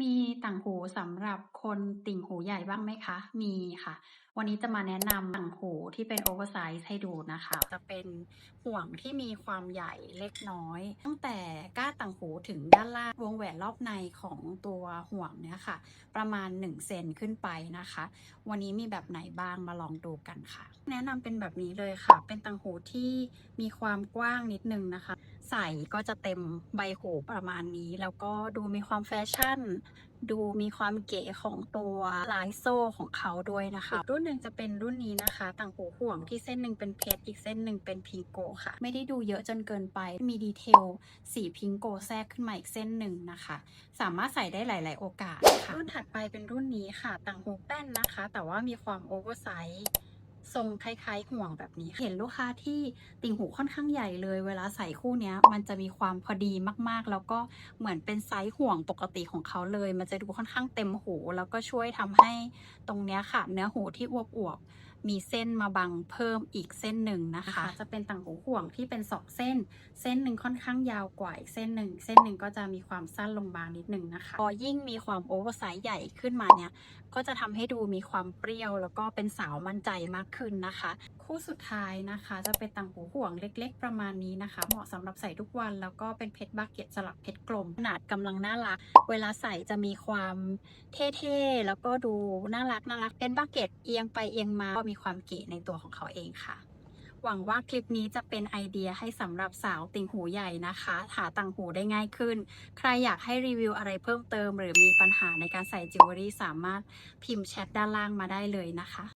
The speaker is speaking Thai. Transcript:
มีต่างหูสำหรับคนติ่งหูใหญ่บ้างไหมคะ?มีค่ะ วันนี้จะมาแนะนำต่างหูที่เป็นโอเวอร์ไซซ์ให้ดูนะคะ จะเป็นห่วงที่มีความใหญ่เล็กน้อย ตั้งแต่ก้าต่างหูถึงด้านล่างวงแหวนรอบในของตัวห่วงเนี่ยค่ะ ประมาณ1เซนขึ้นไปนะคะ วันนี้มีแบบไหนบ้างมาลองดูกันค่ะ แนะนำเป็นแบบนี้เลยค่ะ เป็นต่างหูที่มีความกว้างนิดหนึ่งนะคะ ใส่ก็จะเต็มใบหูประมาณนี้ แล้วก็ดูมีความแฟชั่นดูมีความเก๋ของตัวลายโซ่ของเขาด้วยนะคะอีกรุ่นหนึ่งจะเป็นรุ่นนี้นะคะ ต่างหูห่วงที่เส้นหนึ่งเป็นเพชรอีกเส้นหนึ่งเป็นพิงโกค่ะ ไม่ได้ดูเยอะจนเกินไปมีดีเทลสีพิงโกแทรกขึ้นมาอีกเส้นหนึ่งนะคะ สามารถใส่ได้หลาย ๆ โอกาสค่ะรุ่นถัดไปเป็นรุ่นนี้ค่ะ ต่างหูแป้นนะคะ แต่ว่ามีความโอเวอร์ไซซ์ ทรงคล้ายๆห่วงแบบนี้ เห็นลูกค้าที่ติ่งหูค่อนข้างใหญ่เลย เวลาใส่คู่นี้มันจะมีความพอดีมากๆ แล้วก็เหมือนเป็นไซส์ห่วงปกติของเขาเลย มันจะดูค่อนข้างเต็มหู แล้วก็ช่วยทำให้ตรงเนี้ยค่ะ เนื้อหูที่อวบๆ มีเส้นมาบังเพิ่มอีกเส้นหนึ่งนะคะ จะเป็นต่างหูห่วงที่เป็น2เส้น เส้นหนึ่งค่อนข้างยาวกว่าอีกเส้นหนึ่ง เส้นหนึ่งก็จะมีความสั้นลงบางนิดหนึ่งนะคะ พอยิ่งมีความโอเวอร์ไซซ์ใหญ่ขึ้นมาเนี่ย ก็จะทำให้ดูมีความเปรี้ยวแล้วก็เป็นสาวมั่นใจมากขึ้นนะคะ คู่สุดท้ายนะคะ จะเป็นต่างหูห่วงเล็ก ๆ ประมาณนี้นะคะ เหมาะสำหรับใส่ทุกวันแล้วก็เป็นเพชรบาเก็ตสลับเพชรกลมขนาดกำลังน่ารัก เวลาใส่จะมีความเท่ๆแล้วก็ดูน่ารักๆเพชรบาเก็ตเอียงไปเอียงมาก็มีความเก๋ในตัวของเขาเองค่ะ หวังว่าคลิปนี้จะเป็นไอเดียให้สำหรับสาวติ่งหูใหญ่นะคะ หาต่างหูได้ง่ายขึ้น ใครอยากให้รีวิวอะไรเพิ่มเติม หรือมีปัญหาในการใส่จิวเวลรี่สามารถพิมพ์แชทด้านล่างมาได้เลยนะคะ